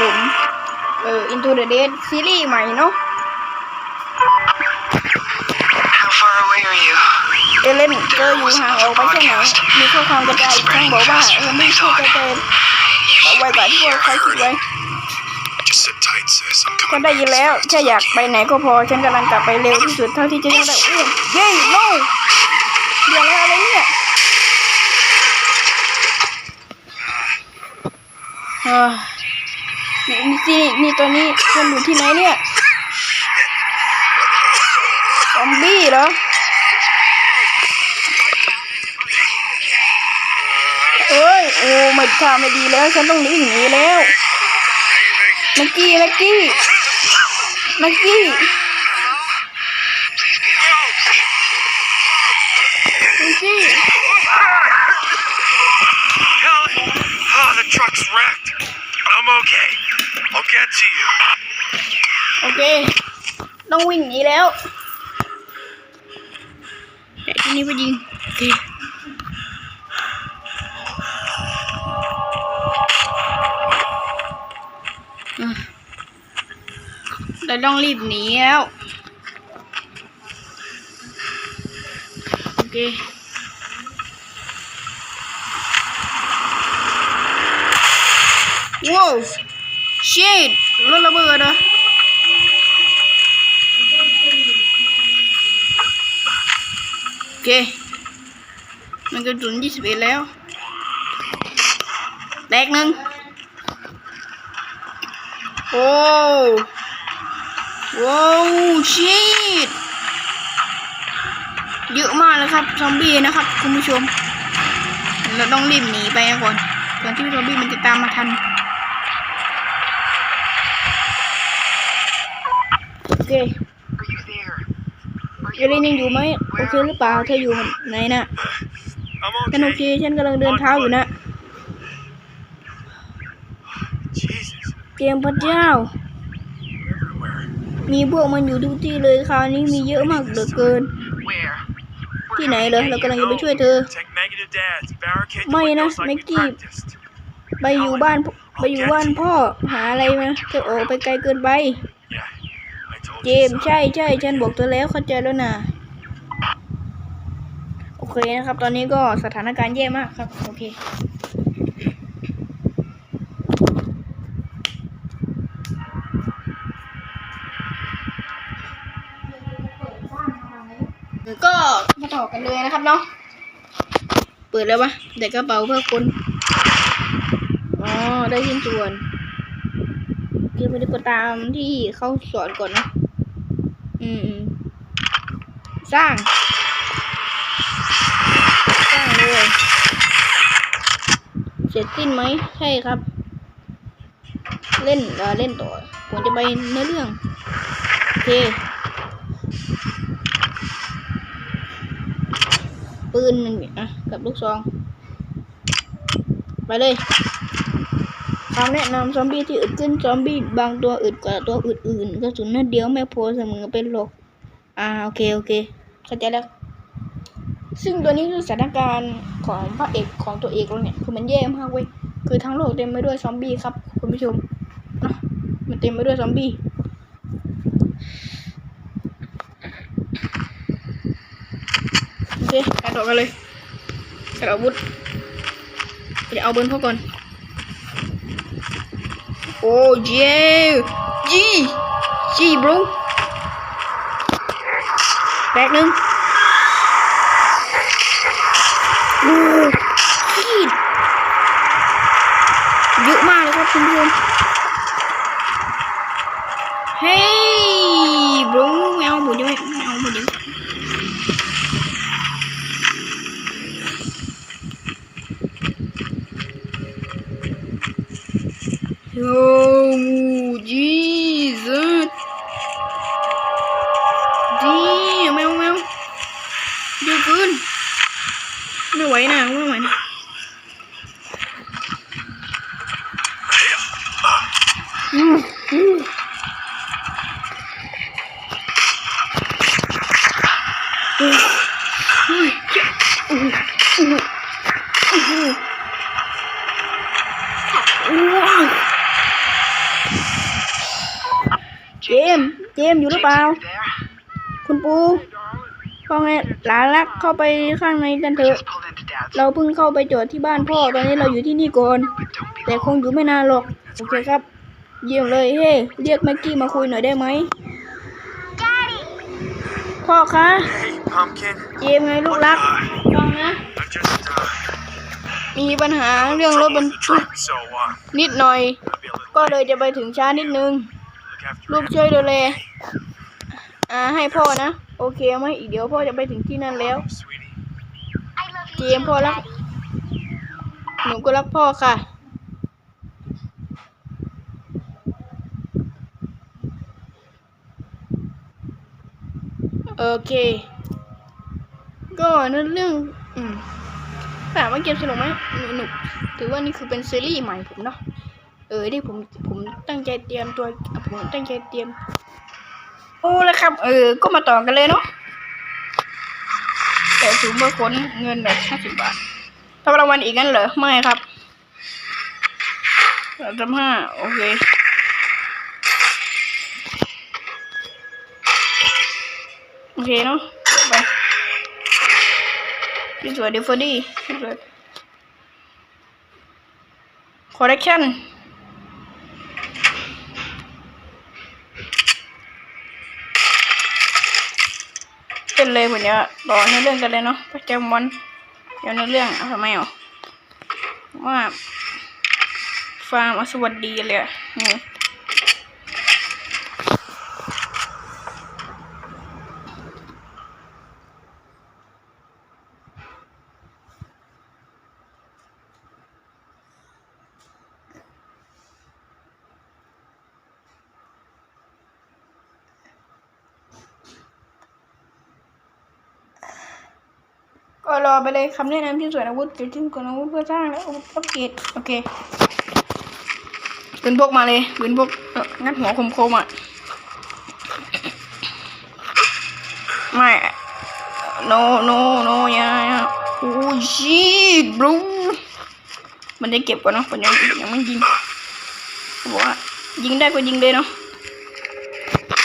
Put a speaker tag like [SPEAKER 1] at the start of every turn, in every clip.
[SPEAKER 1] ผมเอ่อ Into the Dead ซีรีส์ใหม่เนาะ
[SPEAKER 2] How far away are you?
[SPEAKER 1] เอเลนเจออยู่ห่างออกไปแค่ไหนมีข้อความกระจายอีกครั้งบอกว่าเออไม่ใช่กระจายเอาไว้ก่อนที่พวกเขาคิดไว้
[SPEAKER 3] Just sit tight, sis. I'm
[SPEAKER 1] ก็
[SPEAKER 3] coming
[SPEAKER 1] ได้
[SPEAKER 3] back
[SPEAKER 1] ยิน
[SPEAKER 3] in a
[SPEAKER 1] แล้ว
[SPEAKER 3] second.
[SPEAKER 1] แค่อยากไปไหนก็พอ ฉันกำลังกลับไปเร็วที่สุดเท่าที่จะยังได้เอ้ยเย้โน่เดี๋ยวแล้วอะไรเนี่ยเฮ้ย นี่นี่ตัวนี้มันอยู่ที่ไหนเนี่ยซอมบี้เหรอเฮ้ยโอ้ไม่ท่าไม่ดีแล้ว ฉันต้องหนีหนีแล้วนักกี้นักกี้นักกี้นักกี้
[SPEAKER 3] the truck's wrecked. I'm okay. I'll get to you.
[SPEAKER 1] โอเค ต้องวิ่งหนีแล้วแต่ที่นี่ไปยิงโอเคเราต้องรีบหนีแล้ว โอเคว้าว ชิดรถระเบิดเหรอโอเค มันกระสุนยี่สิบเอ็ดแล้ว แตกหนึ่งโอ้ว้าวชิดเยอะมากเลยครับซอมบี้นะครับ คุณผู้ชม เราต้องรีบหนีไปก่อนก่อนที่ซอมบี้มันจะตามมาทัน โอ เคเอลินยังอยู่ไหมโอเคหรือเปล่าเธออยู่ไหนน่ะ
[SPEAKER 3] I'm
[SPEAKER 1] ฉันโอเคฉันกำลังเดินเท้าอยู่นะเกมพระเจ้า มีพวกมันอยู่ทุกที่เลยคราวนี้มีเยอะมากเหลือเกิน ที่ไหนเหรอเรากำลังจะไปช่วยเธอ ไม่นะ
[SPEAKER 3] windows like we
[SPEAKER 1] ไม่กี้
[SPEAKER 3] practiced.
[SPEAKER 1] ไปอยู่บ้านไปอยู่บ้านพ่อหาอะไรมาเธอออกไปไกลเกินไป เจมใช่ใช่ฉันบอกเธอแล้วเข้าใจแล้วนะโอเคนะครับ ตอนนี้ก็สถานการณ์แย่มากครับ โอเคก็มาต่อกันเลยนะครับเนาะเปิดแล้วปะเด็กกระเป๋าเพื่อคนอ๋อได้ชิ้นส่วนคือไปดูกดตามที่เขาสอนก่อนนะ อืมอืมสร้าง สร้างเลยเสร็จสิ้นไหมใช่ครับ เล่นเออเล่นต่อผมจะไปเนื้อเรื่อง โอเค ปืนหนึ่งอะ กับลูกซอง ไปเลย คำแนะนำซอมบี้ที่อึดขึ้นซอมบี้บางตัวอึดกว่าตัวอื่นๆกระสุนนัดเดียวไม่พอเสมอเป็นหรอกอ่าโอเคโอเคเข้าใจแล้วซึ่งตัวนี้คือสถานการณ์ของพระเอกของตัวเอกเราเนี่ยคือมันแย่มากเว้ยคือทั้งโลกเต็มไปด้วยซอมบี้ครับคุณผู้ชมเนะมันเต็มไปด้วยซอมบี้โอเคกระโดดกันเลยกระโดดอาวุธเดี๋ยวเอาเบิร์นพวกก่อน โอ้ยจจีจีบรูแบกหนึ่งโอ้ชีดเยอะมากเลยครับคุณผู้ชม เจมส์เจมส์อยู่หรือเปล่า คุณปูพ่อไงหลานรักเข้าไปข้างในกันเถอะ เราเพิ่งเข้าไปจอดที่บ้านพ่อ ตอนนี้เราอยู่ที่นี่ก่อน แต่คงอยู่ไม่นานหรอก โอเคครับ เยี่ยมเลย เฮ้ เรียกแม็กกี้มาคุยหน่อยได้ไหม พ่อคะ เจมส์ไงลูกรักฟังนะ มีปัญหาเรื่องรถบรรทุกนิดหน่อย ก็เลยจะไปถึงช้านิดนึง ลูกช่วยดูแลอ่าให้พ่อนะ โอเคไหมอีกเดี๋ยวพ่อจะไปถึงที่นั่นแล้วเจมพ่อรักหนูก็รักพ่อค่ะโอเค ก็นั่นเรื่องอืมถามว่าเกมสนุกไหมสนุก ถือว่านี่คือเป็นซีรีส์ใหม่ผมเนาะ เออที่ผมผมตั้งใจเตรียมตัวผมตั้งใจเตรียม โอ้แล้วครับ เออ ก็มาต่อกันเลยเนาะแต่สูงเมื่อค้นเงินแบบห้าสิบบาททำรางวัลอีกงั้นเหรอไม่ครับสามห้าโอเคโอเคเนาะไปพี่สวยดฟเฟอดี้พี่สวยคอร์เรคชั่น เป็นเลยผมจะต่อในเรื่องกันเลยเนาะประจำวันเดี๋ยวในเรื่องเอาทำไมอะว่าฟาร์มอสวัสดีเลยอะนี่ ก็รอไปเลยคำแนะนำที่สวนอาวุธเกิดขึ้นก่อนอาวุธเพื่อสร้างและอาวุธอัปเกรดโอเคปืนพกมาเลยปืนพกงัดหัวคมๆอะไม่ no no no ย่าอย่าโอ้ยชีดบลูมันจะเก็บก่อนเนาะมันยังยังไม่ยิงบอกว่ายิงได้ก็ยิงเลยเนาะ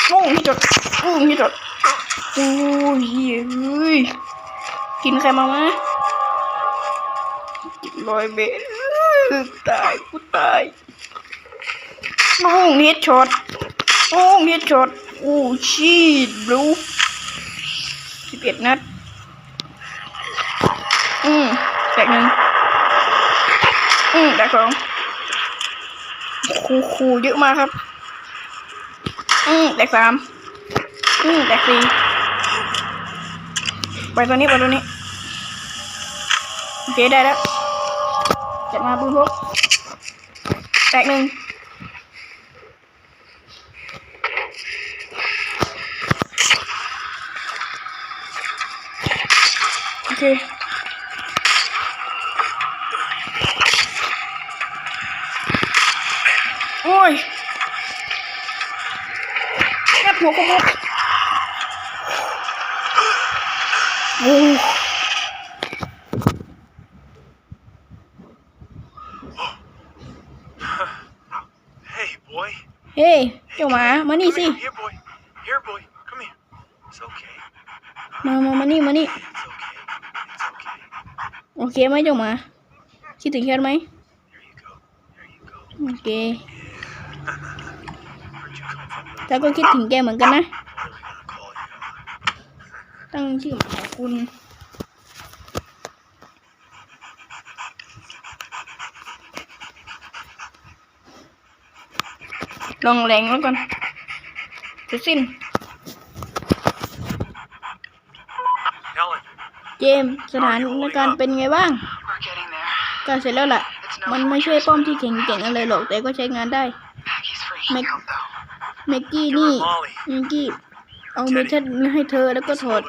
[SPEAKER 1] โอ้ยที่จดโอ้ยที่จดโอ้ยเฮ้ย กินใครมาวะกินลอยเบสตายกูตายโอ้งเฮดช็อตโอ้งเฮดช็อตโอ้ชีดบลูสิบเอ็ดนัด อืมแตกหนึ่งอืมแตกสองคูคูเยอะมากครับ อืมแตกสามอืมแตกสี่ไปตัวนี้ ไปตัวนี้โอ เคได้แล้ว จัดมาปืนพกแตกหนึ่งโอเคโอ้ยงัดหัวกระบอกโอ้
[SPEAKER 3] Hey, boy.
[SPEAKER 1] เฮ้ยเจ้าหมา มานี่สิ
[SPEAKER 3] Come here, boy. Here, boy. Come here. It's okay.
[SPEAKER 1] มามามานี่ มานี่
[SPEAKER 3] It's okay. It's okay.
[SPEAKER 1] โอเคไหมเจ้าหมา คิดถึงแคทไหม
[SPEAKER 3] Here you go. Here you go.
[SPEAKER 1] โอเค
[SPEAKER 3] Where'd you come from? little
[SPEAKER 1] แล้วก็คิดถึงแกเหมือนกันนะ
[SPEAKER 3] I'm really gonna call you.
[SPEAKER 1] ตั้งชื่อหมาของคุณ ลองแรงแล้วก่อนจะสิ้น เจมสถานการณ์เป็นไงบ้างก็เสร็จแล้วล่ะ มันไม่ใช่ป้อมที่แข็งแกร่งอะไรหรอก แต่ก็ใช้งานได้
[SPEAKER 2] Maggie's freaking
[SPEAKER 1] Meg-
[SPEAKER 2] out though.
[SPEAKER 1] เมกกี้นี่เมกกี้เอาเมทัลให้เธอแล้วก็ถอด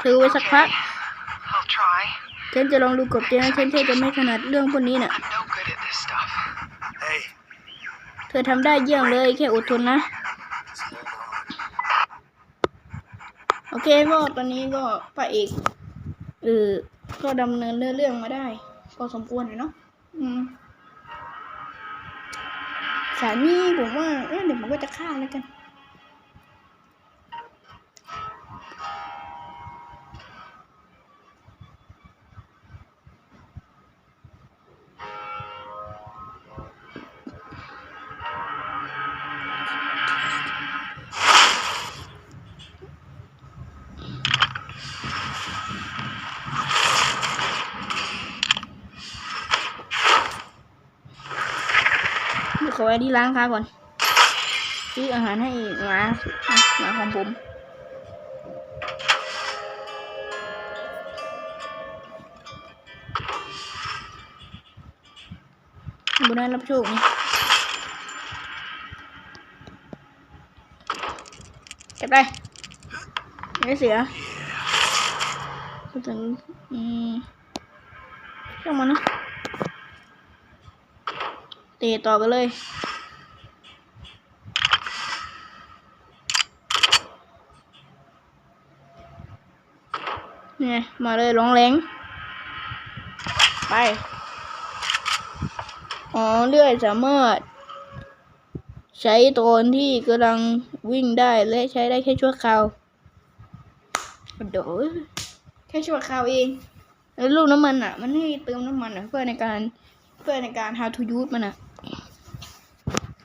[SPEAKER 1] เธอไว้สักพักฉันจะลองดูกบเจนะฉันแค่จะไม่ถนัดเรื่องพวกนี้น่ะ
[SPEAKER 2] I'm no good at this stuff.
[SPEAKER 3] Hey.
[SPEAKER 1] เธ อทำได้เยี่ยมเลยแค่อดทนนะ โอเคก็ตอนนี้ก็พระเอกเออก็ดำเนินเรื่องมาได้ ก็สมควรเลยเนาะอืมสามีผมว่าเอ้ยเดี๋ยวผมก็จะฆ่าแล้วกัน ที่ร้านค้าก่อน ซื้ออาหารให้หมาหมาของผมบุได้รับโชคนี่เก็บได้ไม่เสียถึงอืมช่างมันนะเตะต่อกันเลย เนี่ยมาเลยร้องแรงไป อ๋อเลื่อยสามารถ ใช้ตอนที่กำลังวิ่งได้และใช้ได้แค่ชั่วคราวโดแค่ชั่วคราวเอง แล้วลูกน้ำมันอะ มันให้เติมน้ำมันอะ เพื่อในการเพื่อในการ how to use มันอะ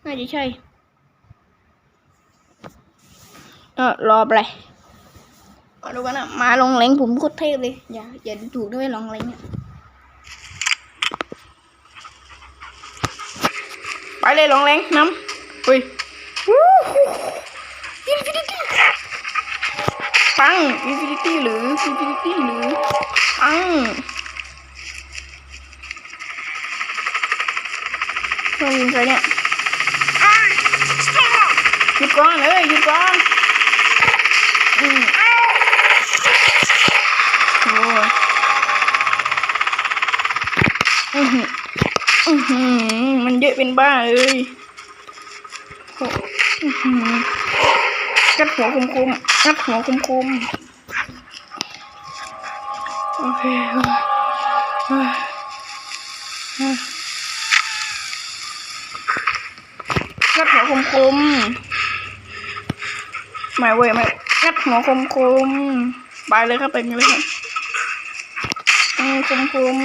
[SPEAKER 1] น่าจะใช่เออรอไป เลยมาดูกันอะมาลงแรงผมโคตรเท่เลย อย่าอย่าถูกด้วยลองแรงเนี่ยไปเลยลองแรงน้ำอุ้ยอินฟินิตี้ปังอินฟินิตี้หรืออินฟินิตี้หรือปังต้องยิงใครเนี่ยหยุดก่อนเอ้ยหยุดก่อนอืม อือหืออือหือมันเยอะเป็นบ้าเลยโอ้อือหือกัดหัวคุมคุมกัดหัวคุมคุมโอเคเฮ้ยกัดหัวคมคมๆไม่เว้ยไม่กัดหัวคมคมไปเลยครับไปเลยครับ คุ้มคุ้ม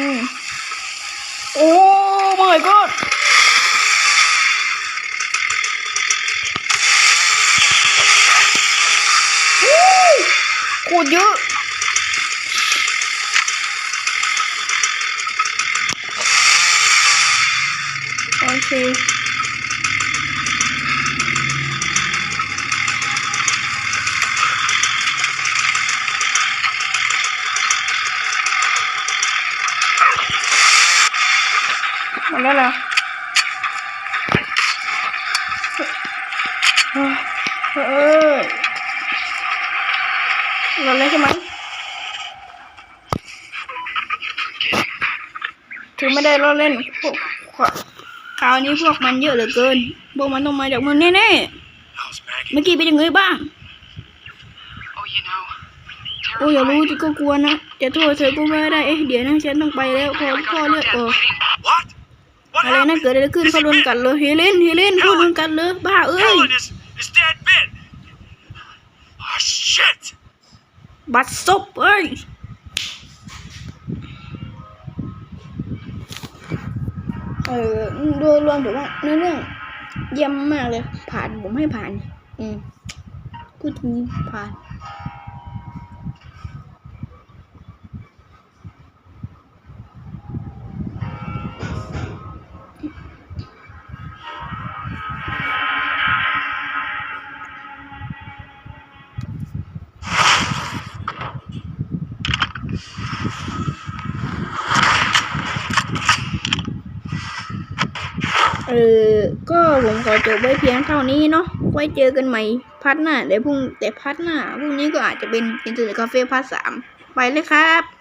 [SPEAKER 1] โอ้ my god ขูดเยอะโอเค หมดแล้วเหรอเออเออ หมดแล้วใช่ไหมถึงไม่ได้ล้อเล่นพวกคราวนี้พวกมันเยอะเหลือเกินพวกมันต้องมาจากเมืองแน่ๆเมื่อกี้เป็นยังไงบ้าง
[SPEAKER 2] Oh, you know,
[SPEAKER 1] โอ้อย่ารู้
[SPEAKER 2] terrified.
[SPEAKER 1] จิก็กลัวนะจะโทษเธอก็ไม่ได้เอ๊ะเดี๋ยวนะฉันต้องไปแล้วพอ
[SPEAKER 2] Oh
[SPEAKER 1] พ่อเลือกออกอะไรนะเกิดอะไรขึ้นเขาโดนกัดเลยเฮเลนเฮเลนเขาโดนกัดเลยบ้าเอ้ย
[SPEAKER 3] is dead bit. Oh, shit!
[SPEAKER 1] บัดซบเอ้ยเออโดยรวมถือว่าเนเรื่องเยี่ยมมากเลย ผ่านผมให้ผ่าน อืมพูดถึงผ่าน ออก็ผมขอจบไว้เพียงเท่านี้เนาะไว้เจอกันใหม่พัดหน้าเดี๋ยวพรุ่งแต่พัดหน้าพรุ่งนี้ก็อาจจะเป็นอินเตอร์เน็ตคาเฟ่พัดสามไปเลยครับ